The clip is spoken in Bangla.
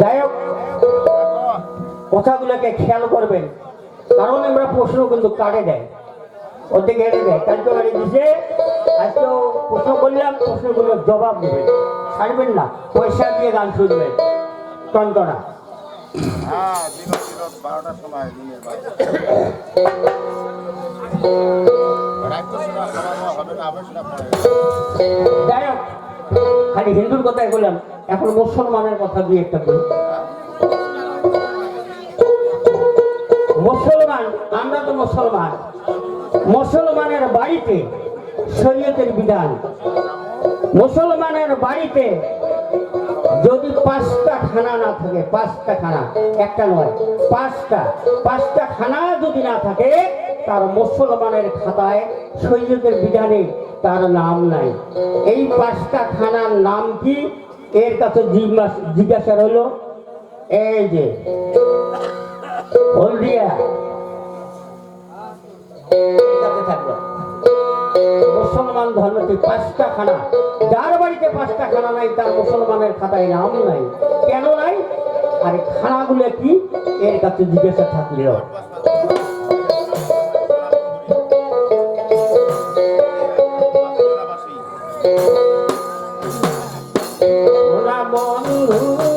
যাই হোক কথাগুলোকে খেয়াল করবেন। কারণ আমরা প্রশ্ন কিন্তু কাটে দেয় ওদিকে এড়ে দেয়। কালকে দিছে আজকেও প্রশ্ন করলাম প্রশ্নগুলোর জবাব দেবেন। ছাড়বেন না পয়সা দিয়ে গান শুনবেন। টনটনা যাই হোক খালি হিন্দুর কথাই বললাম। এখন মুসলমানের কথা দিয়ে একটা বলি। মুসলমান, আমরা তো মুসলমান। মুসলমানের বাড়িতে শরীয়তের বিধান। মুসলমানের বাড়িতে যদি পাঁচটা খানা না থাকে, পাঁচটা খানা, একটা নয়, পাঁচটা পাঁচটা খানা যদি না থাকে, তার মুসলমানের খাতায় শরীয়তের বিধানে তার নাম নাই। এই পাঁচটা খানার নাম কি? এর কাছে জিজ্ঞাসা হলো এই যে, হলদিয়া মুসলমান ধর্মতে পাঁচটা খানা। যার বাড়িতে পাঁচটা খানা নাই, তার মুসলমানের খাতায় নাম নাই। কেন নাই? আর খানাগুলো কি? এর কাছে জিজ্ঞাসা থাকলেও। মন